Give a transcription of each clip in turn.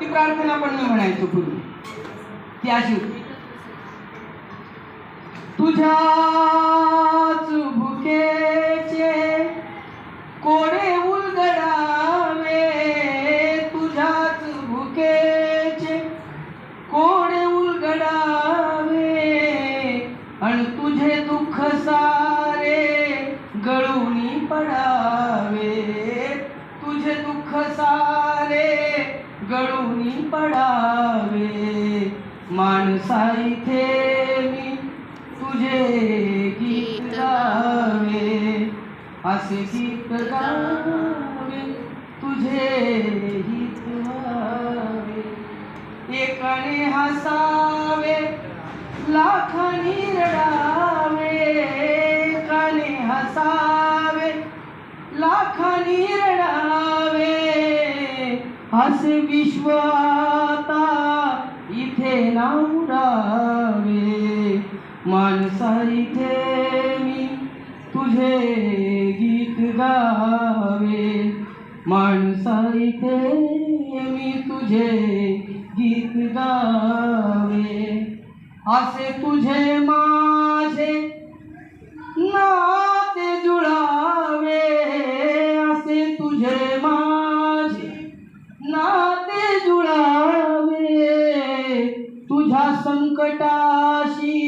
ती प्रार्थना पण मी म्हणायचो पूर्वी ती अशी तुझ्या पडावे माणसा इथे मी तुझे गीत गावे। असे गीत गावे तुझे गीत गावे। एकाने हसावे लाखानी रडावे। एकाने हसावे लाखानी असे विश्व आता इथे ना माणसा इथे मी तुझे गीत गावे. माणसा इथे मी तुझे गीत गावे. असे तुझे माझे तुझ्या संकटाशी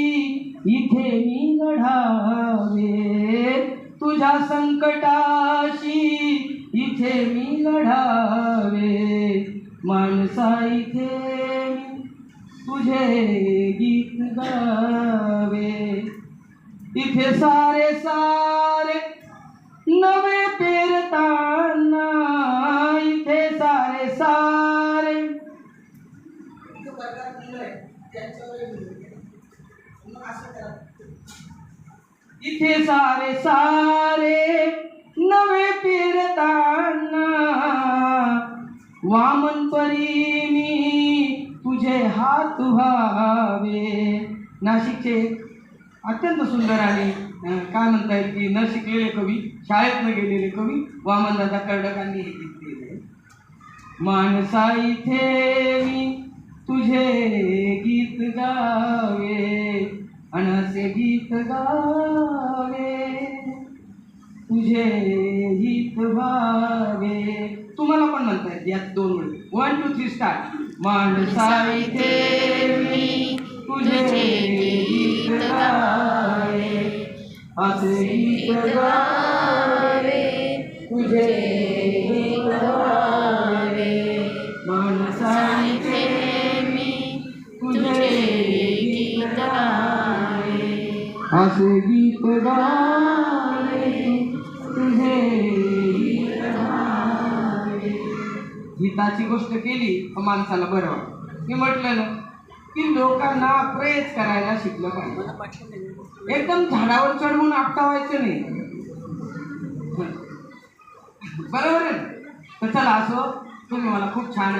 इथे मी लढावे. तुझ्या संकटाशी इथे मी लढावे. माणसा इथे तुझे गीत गावे. इथे सारे सारे नवे पेरताना इथे सारे सारे नवे पेरताना वामन परी मी तुझे हात व्हावे नाशिकचे अत्यंत सुंदर आणि काय म्हणता येईल की न शिकलेले कवी शाळेत न गेलेले कवी वामनदादा कर्डकांनी हे गीत माणसा इथे मी तुझे गीत गावे अनसे गीत गावे. तुझे भावे तुम्हाला पण येत दोन वेळ. वन टू थ्री स्टार्ट माणसा इथे मी, तुझे गावे असे तुझे मी, तुझे गावे असे दाची गोष्ट केली माणसाला बरं वाटतं मी म्हटलं ना की लोकांना प्रेस करायला शिकलं पाहिजे. एकदम झाडावर चढवून आपटावायचं नाही. बरोबर आहे ना? तर चला असो तुम्ही मला खूप छान